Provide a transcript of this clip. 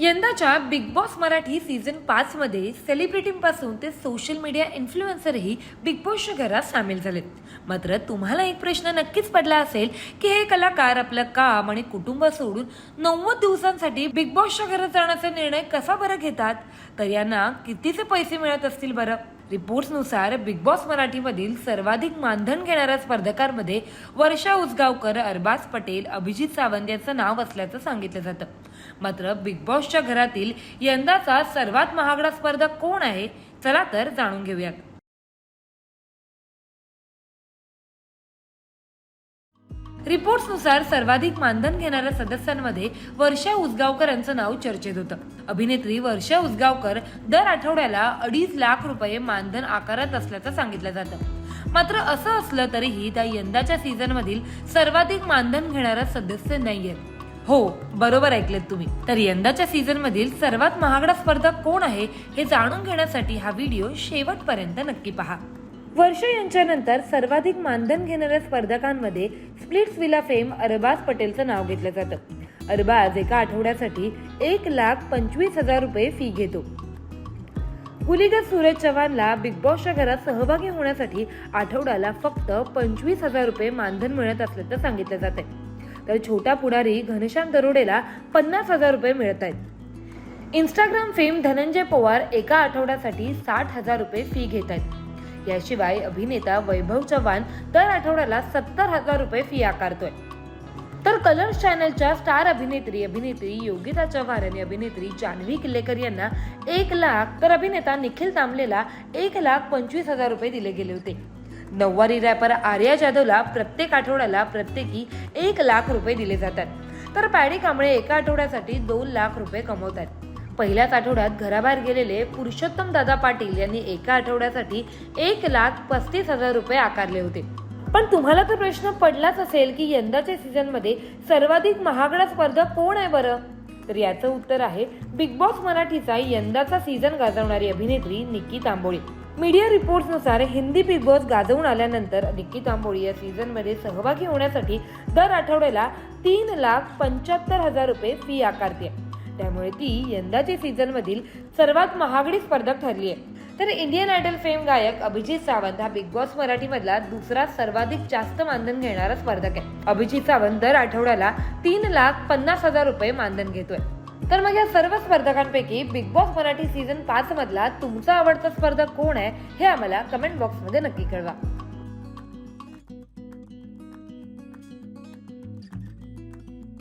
यंदाच्या big Boss Marathi season पाच मध्ये सेलिब्रिटींपासून ते सोशल मीडिया इन्फ्लुएन्सरही बिग बॉसच्या घरात सामील झालेत. मात्र तुम्हाला एक प्रश्न नक्कीच पडला असेल की हे कलाकार आपलं काम आणि कुटुंब सोडून नव्वद दिवसांसाठी बिग बॉसच्या घरात जाण्याचा निर्णय कसा बरं घेतात? तर यांना कितीचे पैसे मिळत असतील बरं? रिपोर्ट्सनुसार बिग बॉस मराठीमधील सर्वाधिक मानधन घेणाऱ्या स्पर्धकांमध्ये वर्षा उसगावकर अरबाज पटेल अभिजित सावंत यांचं नाव असल्याचं सांगितलं जातं. मात्र बिग बॉसच्या घरातील यंदाचा सर्वात महागडा स्पर्धक कोण आहे? चला तर जाणून घेऊयात. रिपोर्ट्सनुसार सर्वाधिक मानधन घेणाऱ्या सदस्यांमध्ये वर्षा उसगावकर यांचं नाव चर्चेत होतं. अभिनेत्री वर्षा उसगावकर दर आठवड्याला अडीच लाख रुपये मानधन आकारत असल्याचं सांगितलं जातं. मात्र असं असलं तरीही त्या यंदाच्या सीझनमधील सर्वाधिक मानधन घेणारा सदस्य नाहीयेत. हो बरोबर ऐकलेत तुम्ही. तर यंदाच्या सीझन मधील सर्वात महागडा स्पर्धक कोण आहे हे जाणून घेण्यासाठी हा व्हिडिओ शेवटपर्यंत नक्की पहा. वर्ष यांच्यानंतर सर्वाधिक मानधन घेणाऱ्या स्पर्धकांमध्ये स्प्लिट्स विला फेम अरबाज पटेलचं नाव घेतलं जातं. अरबाज एका आठवड्यासाठी एक लाख पंचवीस हजार रुपये फी घेतो. गुलीगर सूरज चव्हाणला बिग बॉसच्या घरात सहभागी होण्यासाठी आठवड्याला फक्त पंचवीस हजार रुपये मानधन मिळत असल्याचं सांगितलं जात आहे तर छोटा पुढारी घनश्याम दरोडेला पन्नास हजार रुपये मिळत आहेत. इंस्टाग्राम फेम धनंजय पवार एका आठवड्यासाठी साठ हजार रुपये फी घेत आहेत. याशिवाय अभिनेता वैभव चव्हाण दर आठवड्याला सत्तर हजार रुपये फी आकारतोय. तर कलर्स चॅनलच्या स्टार अभिनेत्री अभिनेत्री योगिता चव्हाण आणि अभिनेत्री जान्हवी किल्लेकर यांना एक लाख तर अभिनेता निखिल तांबलेला एक लाख पंचवीस हजार रुपये दिले गेले होते. नऊवारी रॅपर आर्या जाधवला प्रत्येक आठवड्याला प्रत्येकी एक लाख रुपये दिले जातात. तर पॅडी कांबळे एका आठवड्यासाठी दोन लाख रुपये कमवतात पहिल्याच आठवड्यात घराबाहेर गेलेले पुरुषोत्तम दादा पाटील यांनी एका आठवड्यासाठी एक लाख पस्तीस हजार रुपये आकारले होते. पण तुम्हाला तर प्रश्न पडलाच असेल की यंदाच्या सीझनमध्ये सर्वाधिक महागडा स्पर्धक कोण आहे बरं? तर याचं उत्तर आहे बिग बॉस मराठीचा यंदाचा सीझन गाजवणारी अभिनेत्री निक्की तांबोळी मीडिया रिपोर्ट्सनुसार हिंदी बिग बॉस गाजवून आल्यानंतर निक्की तांबोळी या सीझनमध्ये सहभागी होण्यासाठी दर आठवड्याला तीन लाख पंच्याहत्तर हजार रुपये फी आकारते. त्यामुळे ती यंदाच्या सीझनमधील सर्वात महागडी स्पर्धक ठरली आहे तर इंडियन आयडल फेम गायक अभिजित सावंत हा बिग बॉस मराठीमधला दुसरा सर्वाधिक जास्त मानधन घेणारा स्पर्धक आहे. अभिजित सावंत दर आठवड्याला तीन लाख पन्नास हजार रुपये मानधन घेतोय. तर मग या सर्व स्पर्धकांपैकी बिग बॉस मराठी सीझन पाच मधला तुमचा आवडता स्पर्धक कोण आहे हे आम्हाला कमेंट बॉक्समध्ये नक्की कळवा.